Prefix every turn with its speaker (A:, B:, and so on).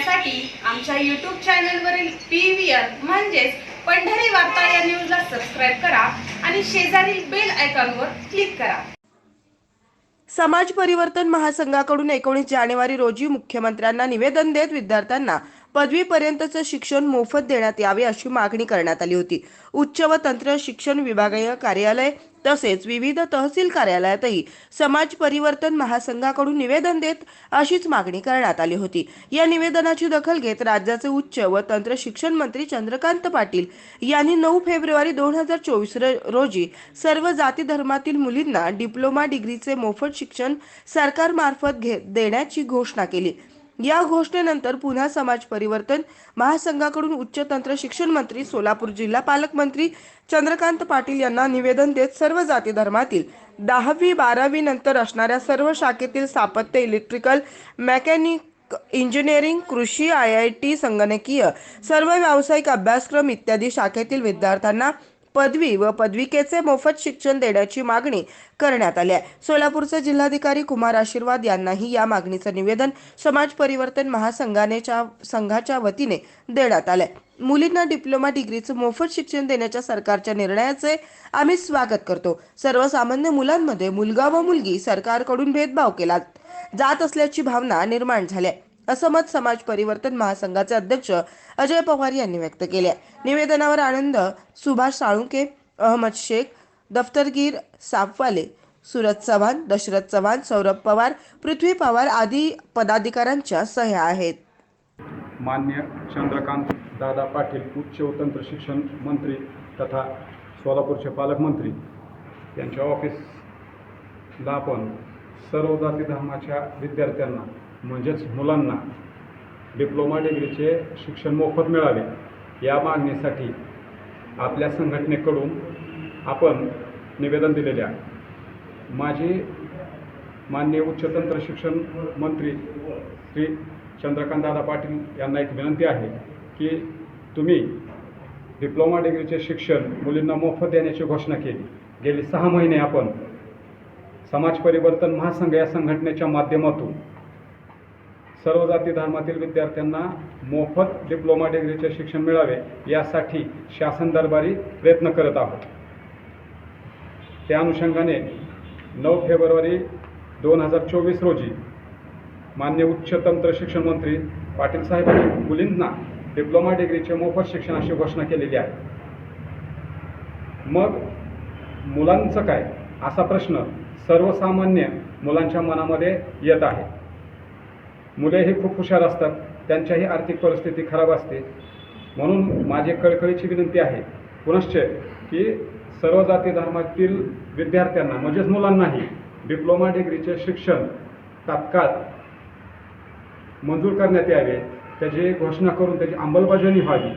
A: पाहण्यासाठी आमच्या यूट्यूब चॅनलवरील पी व्ही आर म्हणजेच पंढरी वार्ता या न्यूजला सबस्क्राईब करा आणि शेजारील बेल आयकॉनवर क्लिक करा.
B: समाज परिवर्तन महासंघाकडून एकोणीस जानेवारी रोजी मुख्यमंत्र्यांना निवेदन देत विद्यार्थ्यांना पदवीपर्यंतचं शिक्षण मोफत देण्यात यावे अशी मागणी करण्यात आली होती. उच्च व तंत्र शिक्षण विभागीय कार्यालय तसेच विविध तहसील कार्यालयातही समाज परिवर्तन महासंघाकडून निवेदन देत अशीच मागणी करण्यात आली होती. या निवेदनाची दखल घेत राज्याचे उच्च व तंत्र शिक्षण मंत्री चंद्रकांत पाटील यांनी नऊ फेब्रुवारी दोन हजार चोवीस रोजी सर्व जाती धर्मातील मुलींना डिप्लोमा डिग्रीचे मोफत शिक्षण सरकारमार्फत घे देण्याची घोषणा केली. या घोषणेनंतर पुन्हा समाज परिवर्तन महासंघाकडून उच्च तंत्र शिक्षण मंत्री सोलापूर जिल्हा पालकमंत्री चंद्रकांत पाटील यांना निवेदन देत सर्व जाती धर्मातील दहावी बारावी नंतर असणाऱ्या सर्व शाखेतील स्थापत्य इलेक्ट्रिकल मेकॅनिक इंजिनिअरिंग कृषी आय आय टी संगणकीय सर्व व्यावसायिक अभ्यासक्रम इत्यादी शाखेतील विद्यार्थ्यांना पदवी व पदविकेचे मोफत शिक्षण देण्याची मागणी करण्यात आली आहे. सोलापूरचे जिल्हाधिकारी कुमार आशीर्वाद यांनाही या मागणीचं निवेदन समाज परिवर्तन महासंघानेच्या संघाच्या वतीने देण्यात आलंय. मुलींना डिप्लोमा डिग्रीचं मोफत शिक्षण देण्याच्या सरकारच्या निर्णयाचे आम्ही स्वागत करतो. सर्वसामान्य मुलांमध्ये मुलगा व मुलगी सरकारकडून भेदभाव केला जात असल्याची भावना निर्माण झाली आहे. असं मत समाज परिवर्तन महासंघाचे अध्यक्ष अजय पवार यांनी व्यक्त केले. निवेदनावर आनंद सुभाष साळुंके अहमद शेख दफ्तरगीर सापवाले सुरज चव्हाण दशरथ चव्हाण सौरभ पवार पृथ्वी पवार आदी पदाधिकाऱ्यांच्या सह्या आहेत.
C: मान्य चंद्रकांत दादा पाटील उच्च व तंत्र शिक्षण मंत्री तथा सोलापूरचे पालकमंत्री यांच्या ऑफिसला आपण सर्व जाती धर्माच्या विद्यार्थ्यांना म्हणजेच मुलांना डिप्लोमा डिग्रीचे शिक्षण मोफत मिळावे. या मागणीसाठी आपल्या संघटनेकडून आपण निवेदन दिलेले आहे. माझी मान्य उच्चतंत्र शिक्षण मंत्री श्री चंद्रकांतदादा पाटील यांना एक विनंती आहे की तुम्ही डिप्लोमा डिग्रीचे शिक्षण मुलींना मोफत देण्याची घोषणा केली. गेली सहा महिने आपण समाज परिवर्तन महासंघ या संघटनेच्या माध्यमातून सर्व जाती धर्मातील विद्यार्थ्यांना मोफत डिप्लोमा डिग्रीचे शिक्षण मिळावे यासाठी शासन दरबारी प्रयत्न करत आहोत. त्या अनुषंगाने नऊ फेब्रुवारी दोन हजार चोवीस रोजी मान्य उच्च तंत्र शिक्षण मंत्री पाटील साहेबांनी मुलींना डिप्लोमा डिग्रीचे मोफत शिक्षणाची घोषणा केलेली आहे. मग मुलांचं काय? असा प्रश्न सर्वसामान्य मुलांच्या मनामध्ये येत आहे. मुले ही खूप हुशार असतात त्यांच्याही आर्थिक परिस्थिती खराब असते. म्हणून माझी कळकळीची विनंती आहे पुनश्च की सर्व जाती धर्मातील विद्यार्थ्यांना म्हणजेच मुलांनाही डिप्लोमा डिग्रीचे शिक्षण तात्काळ मंजूर करण्यात यावे त्याची घोषणा करून त्याची अंमलबजावणी व्हावी.